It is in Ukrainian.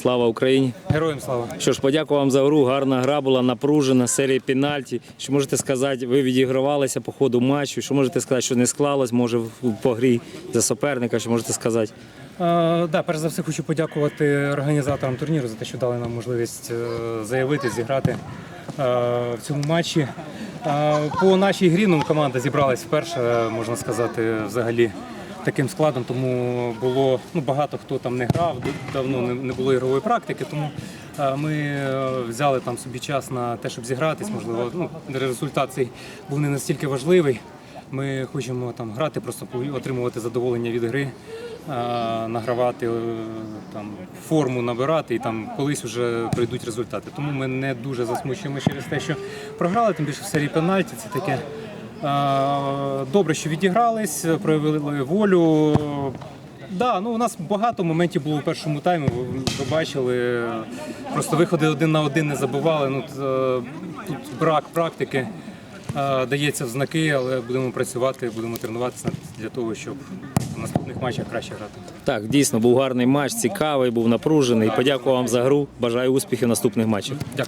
Слава Україні! Героям слава. Що ж, подякую вам за гру. Гарна гра була напружена, серія пенальті. Що можете сказати, ви відігравалися по ходу матчу? Що можете сказати, що не склалось, може по грі за суперника? Що можете сказати? Е, да, перш за все хочу подякувати організаторам турніру за те, що дали нам можливість е, заявити, зіграти е, в цьому матчі. Е, по нашій грі ну, команда зібралась вперше, можна сказати, взагалі таким складом, тому було ну, багато хто там не грав, давно не, не було ігрової практики, тому е, ми е, взяли там собі час на те, щоб зігратись. Можливо, ну, результат цей був не настільки важливий. Ми хочемо там грати, просто отримувати задоволення від гри, е, награвати там форму, набирати і там колись вже прийдуть результати. Тому ми не дуже засмучуємо через те, що програли, тим більше в серії пенальті. Це таке добре, що відігрались, проявили волю. Да, ну у нас багато моментів було в першому таймі. Ви, бачили, просто виходи один на один не забували. Ну е, тут брак практики е, дається в знаки, але будемо працювати, будемо тренуватися для того, щоб в наступних матчах краще грати. Так, дійсно був гарний матч, цікавий, був напружений. Подякую вам за гру. Бажаю успіхів в наступних матчах. Дякую.